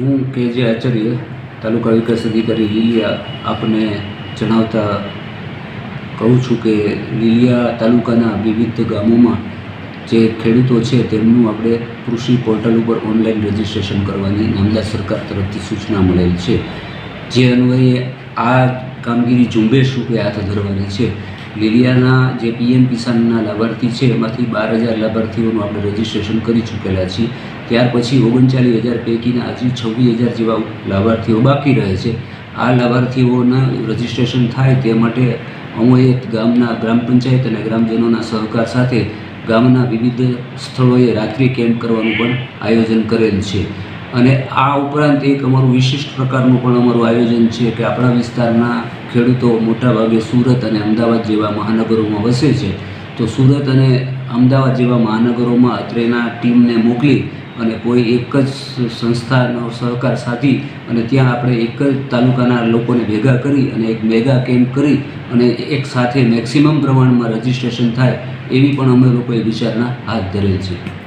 હું કે જે આચાર્ય તાલુકા વિકાસ અધિકારી લીલિયા આપને જણાવતા કહું છું કે લીલિયા તાલુકાના વિવિધ ગામોમાં જે ખેડૂતો છે તેમનું આપણે કૃષિ પોર્ટલ ઉપર ઓનલાઈન રજીસ્ટ્રેશન કરવાની નામદા સરકાર તરફથી સૂચના મળેલ છે. જે અન્વયે આ કામગીરી ઝુંબેશ રૂપે હાથ ધરવાની છે. લીલિયાના જે પીએમ કિસાનના લાભાર્થી છે, એમાંથી બાર હજાર લાભાર્થીઓનું આપણે રજીસ્ટ્રેશન કરી ચૂકેલા છીએ. ત્યાર પછી ઓગણચાલીસ હજાર પૈકીના હજી છવ્વીસ હજાર જેવા લાભાર્થીઓ બાકી રહે છે. આ લાભાર્થીઓના રજીસ્ટ્રેશન થાય તે માટે અમોએ ગામના ગ્રામ પંચાયત અને ગ્રામજનોના સહકાર સાથે ગામના વિવિધ સ્થળોએ રાત્રિ કેમ્પ કરવાનું પણ આયોજન કરેલ છે. અને આ ઉપરાંત એક અમારું વિશિષ્ટ પ્રકારનું પણ અમારું આયોજન છે કે આપણા વિસ્તારના ખેડૂતો મોટાભાગે સુરત અને અમદાવાદ જેવા મહાનગરોમાં વસે છે. તો સુરત અને અમદાવાદ જેવા મહાનગરોમાં અત્રેના ટીમને મોકલી અને કોઈ એક જ સંસ્થાનો સહકાર સાધી અને ત્યાં આપણે એક જ તાલુકાના લોકોને ભેગા કરી અને એક મેગા કેમ્પ કરી અને એક સાથે મેક્સિમમ પ્રમાણમાં રજિસ્ટ્રેશન થાય એવી પણ અમે લોકોએ વિચારણા હાથ ધરેલ છે.